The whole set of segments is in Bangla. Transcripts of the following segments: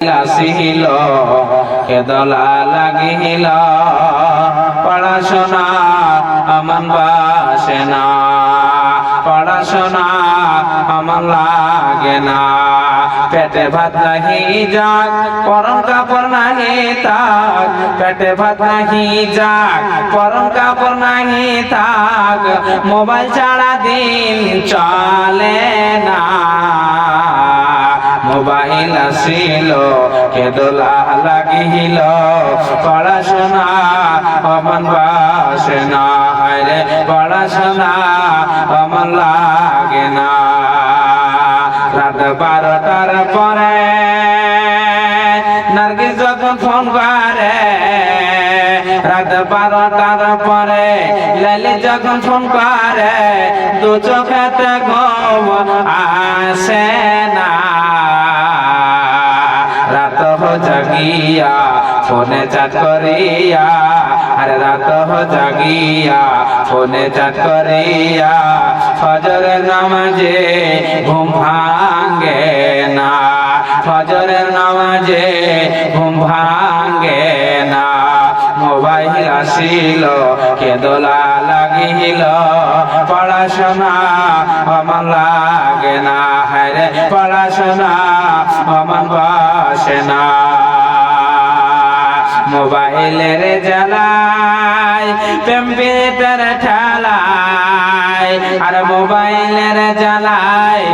আসিল, কেদলা লাগিল। পড়াশোনা আমান বাসে না, পড়াশোনা আমার লাগে না। পেটে ভাত নাহি যাক, পরম কাপড় নাহি তাক। পেটে ভাত নাহি যাক, পরম কাপড় নাহি থাক মোবাইল ছাড়া দিন চলে না। মোবাইল আসিল, কেদলা লাগিল। পড়াশোনা অমন বাসে না রে পড়াশোনা অমন লাগে না। রাত বারোটার পরে নার্গিস যখন ফোন করে রাত বারোটার পরে লালি যখন ফোন করে দু চোখেতে ঘুম আসে। জাগিয়া, ফোনে চাট করিয়া, আরে রাত জাগিয়া, ফোনে চাট করিয়া, ফজরের নামাজে ঘুম ভাঙ্গে না, ফজরের নামাজে ঘুম ভাঙ্গে না। মোবাইল আসিল, কেদলা লাগিল, পড়াশোনা আমার লাগে না হরে পড়াশোনা আমার বাসে না। মোবাইলের জ্বালায় প্রেমের ঠালায়, আর মোবাইলের জ্বালায়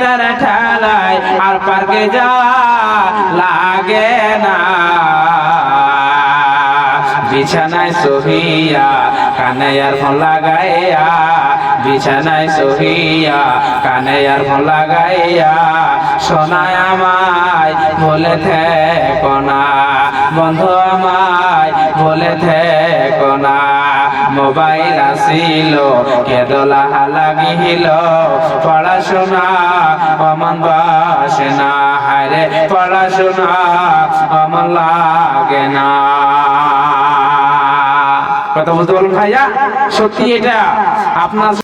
তার ঠালায়, আর পার্কে যাওয়া লাগে না। বিছানায় সহিয়া, কানে আর ফোন লাগাইয়া, বিছানায় সহিয়া, কানে আর ফোন লাগাইয়া সোনায় আমায় বলে থেকো না। বন্ধু আমায় বলে থেকো না। মোবাইল আসিল, কেদলা লাগিল। পড়াশোনা অমন বাসে না। হারে পড়াশোনা অমন লাগে না। কথা বলতে বলুন ভাইয়া, সত্যি এটা আপনার